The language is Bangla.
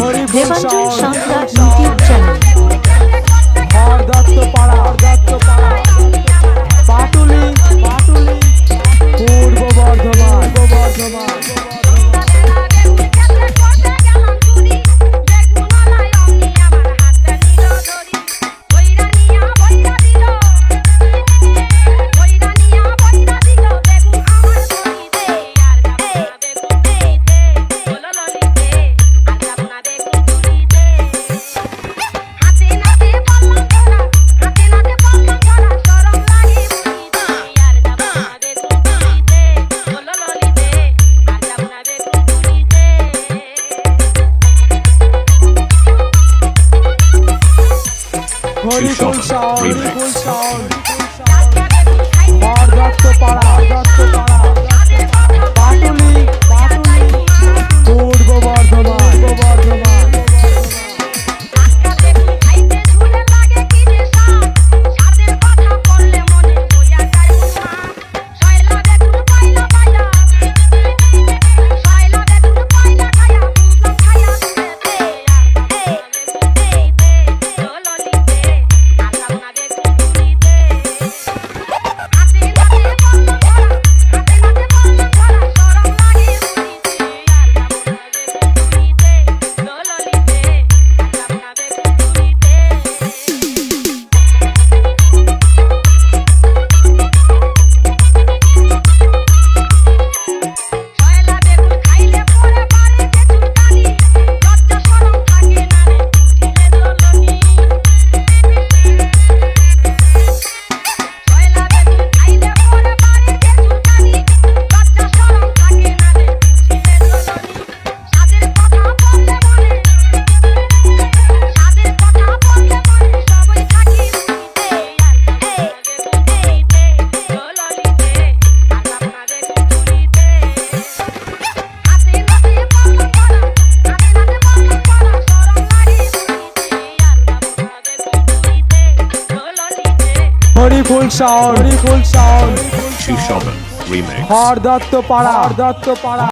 দেবাঞ্জন সন্ধ্যা ইউটিউব চ্যানেল 多少？多少？হরিফুল সাউন্ড। হরিফুল সাউন্ড। হর দত্ত পাড়া হর দত্ত পাড়া